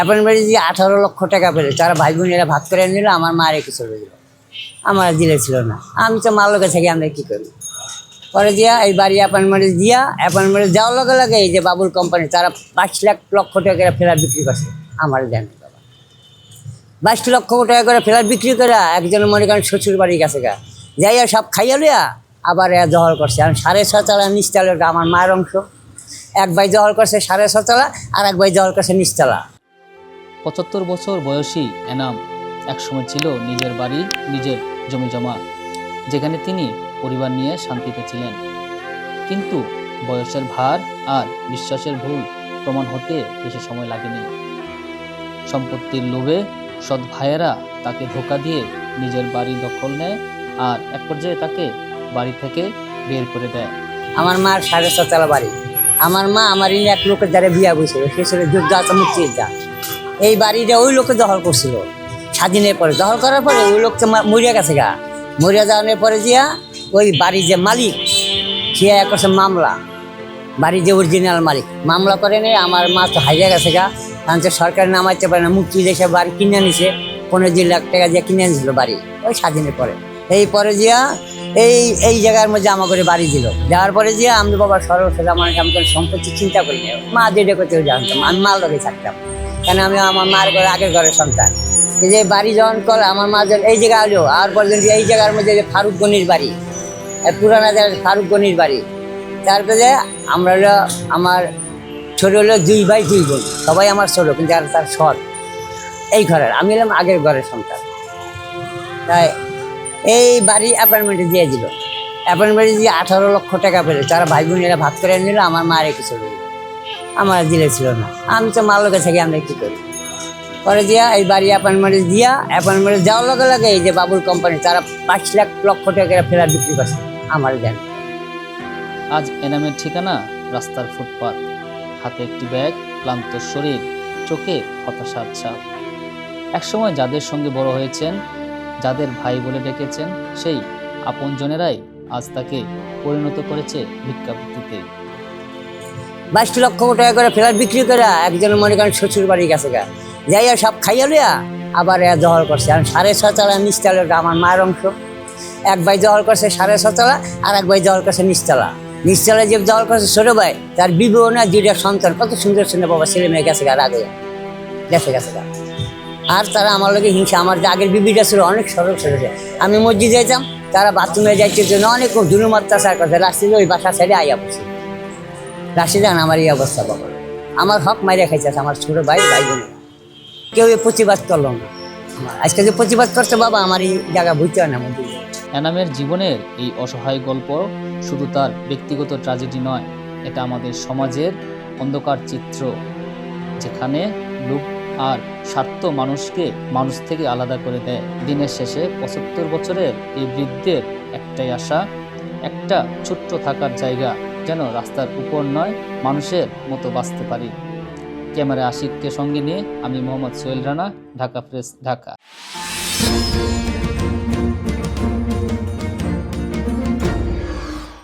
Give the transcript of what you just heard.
Appointment দিয়ে আঠারো লক্ষ টাকা পেলে। তারা ভাই বোনেরা ভাগ করে নিল, আমার মা রেখে চলে দিল আমার দিলে ছিল না। আমি তো মার লোকে থাকি, আমরা কী করি? পরে দিয়া এই বাড়ি অ্যাপয়েন্টমেন্ট দিয়া অ্যাপয়েন্টমেন্ট যাওয়ার লগে লগে এই যে বাবুল কোম্পানি তারা পাঁচ লাখ লক্ষ টাকা ফেরার বিক্রি করছে। আমার দেন বাবা। বাইশ লক্ষ টাকা করে ফেরার বিক্রি করে একজন মনে করেন শ্বশুর বাড়ি গেছে গা। যাইয়া সব খাইয়া লইয়া আবার এ দখল করছে। আর সাড়ে ছতলা নিচতলা আমার মায়ের অংশ। এক ভাই দখল করছে সাড়ে ছতলা আর এক ভাই দখল করছে নিচতলা পঁচাত্তর বছর বয়সী এনাম একসময় ছিল নিজের বাড়ি নিজের জমি জমা, যেখানে তিনি পরিবার নিয়ে শান্তিতে ছিলেন। কিন্তু বয়সের ভার আর বিশ্বাসের ভুল প্রমাণ হতে বেশি সময় লাগেনি। সম্পত্তির লোভে সৎ ভাইয়েরা তাকে ধোকা দিয়ে নিজের বাড়ি দখল নেয় আর এক পর্যায়ে তাকে বাড়ি থেকে বের করে দেয়। আমার মার সাড়ে ছতলা বাড়ি। আমার মা আমার এক লোকের দ্বারা বিয়া বসছিল সে ছিল আছে, মুক্তিযোদ্ধা। এই বাড়িটা ওই লোকে দখল করছিল। স্বাধীনের পরে দখল করার পরে ওই লোককে মরিয়া গেছে গা। মরিয়া যাওয়ার পরে দিয়া ওই বাড়ির যে মালিক সে করছে মামলা। বাড়ির যে অরিজিনাল মালিক। মামলা করে নেই আমার মা তো হারিয়ে গেছে গা। কারণ সরকার নামাইতে পারে না, মুক্তি দেশে বাড়ি কিনে নিছে পনেরো দুই লাখ টাকা দিয়ে কিনে নিয়েছিল বাড়ি, ওই স্বাধীনের পরে। এই পরে দিয়া এই এই জায়গার মধ্যে আমার করে বাড়ি দিল। দেওয়ার পরে যে আমি বাবা সরল সোজা মানে আমি সম্পত্তি চিন্তা করি না মা যেটা করতে জানতাম, আমি মাল লগে থাকতাম। কেন আমি আমার মার ঘরে, আগের ঘরের সন্তান? যে বাড়ি যখন করে আমার মা যখন এই জায়গায় আলো আর পর্যন্ত এই জায়গার মধ্যে যে ফারুক গনির বাড়ি পুরানা ফারুক গনির বাড়ি, তারপরে আমরা হলো আমার ছোট হলো দুই ভাই, দুই বোন, সবাই আমার ছোট, কিন্তু আর তার সৎ এই ঘরের, আমি এলাম আগের ঘরের সন্তান। তাই এই বাড়ি অ্যাপার্টমেন্টে দিয়ে দিল। অ্যাপার্টমেন্টে দিয়ে আঠারো লক্ষ টাকা পেলে। তারা ভাই বোনেরা ভাগ করে নিল, আমার মা রেখে চলে আমার দিলে ছিল না। আমি তো মার লোকে থাকি, আমরা কী করি? পরে দিয়া এই বাড়ি অ্যাপার্টমেন্টে দিয়া অ্যাপার্টমেন্টে যাওয়ার লগে লাগে এই যে বাবুল কোম্পানি তারা পাঁচ লাখ লক্ষ টাকা ফেরার বিক্রি করছে আমার দেন আজ এনামের ঠিকানা, রাস্তার ফুটপাত। হাতে একটি ব্যাগ, ক্লান্ত শরীর, চোখে হতাশার ছাপ। একসময় যাদের সঙ্গে বড় হয়েছেন, যাদের ভাই বলে ডেকেছেন, সেই আপনজনেরাই আজ তাকে পরিণত করেছে ভিক্ষাবৃত্তিতে। বাইশ লক্ষ টাকা করে ফেরার বিক্রি করে একজন মনে করেন শ্বশুর বাড়ি গেছে গা যাইয়া সব খাইয়া লইয়া আবার এ দখল করছে। আর সাড়ে ছতলা নিচতলা আমার মায়ের অংশ। এক ভাই দখল করছে সাড়ে ছতলা আর এক ভাই দখল করছে নিচতলা নিচতলা যে দখল করছে ছোট ভাই, তার বিবাহ না দুইটা সন্তান। কত সুন্দর সুন্দর বাবা ছেলে মেয়ে গেছে গা, রাগে। গেছে গেছে গা। আর তারা আমার লোকে হিংসা। আমার যে আগের বিবিটা ছিল অনেক সরল সরল আমি মসজিদে যেতাম তারা বাথরুমে যাইতে জন্য অনেক দুলুম অত্যাচার করছে রাস্তায় ওই বাসা ছেড়ে আইয়া বসে। রাশিদান, আমার এই অবস্থা বাবা। আমার হক মাইরে খাইছে, আমার ছোট ভাই ভাই বোন। কেউ এ প্রতিবাদ করল না। আজকে যে প্রতিবাদ করছে বাবা, আমার এই জায়গা বুঝতে হয় না এনামের জীবনের এই অসহায় গল্প শুধু তার ব্যক্তিগত ট্র্যাজেডি নয়, এটা আমাদের সমাজের অন্ধকার চিত্র, যেখানে লোক আর স্বার্থ মানুষকে মানুষ থেকে আলাদা করে দেয়। দিনের শেষে পঁচাত্তর বছরের এই বৃদ্ধের একটাই আশা, একটা ছোট্ট থাকার জায়গা। যেন রাস্তার উপর নয়, মানুষের মতো বাঁচতে পারি। ক্যামেরা আশিককে সঙ্গে নিয়ে আমি মোহাম্মদ সোহেল রানা, ঢাকা প্রেস, ঢাকা।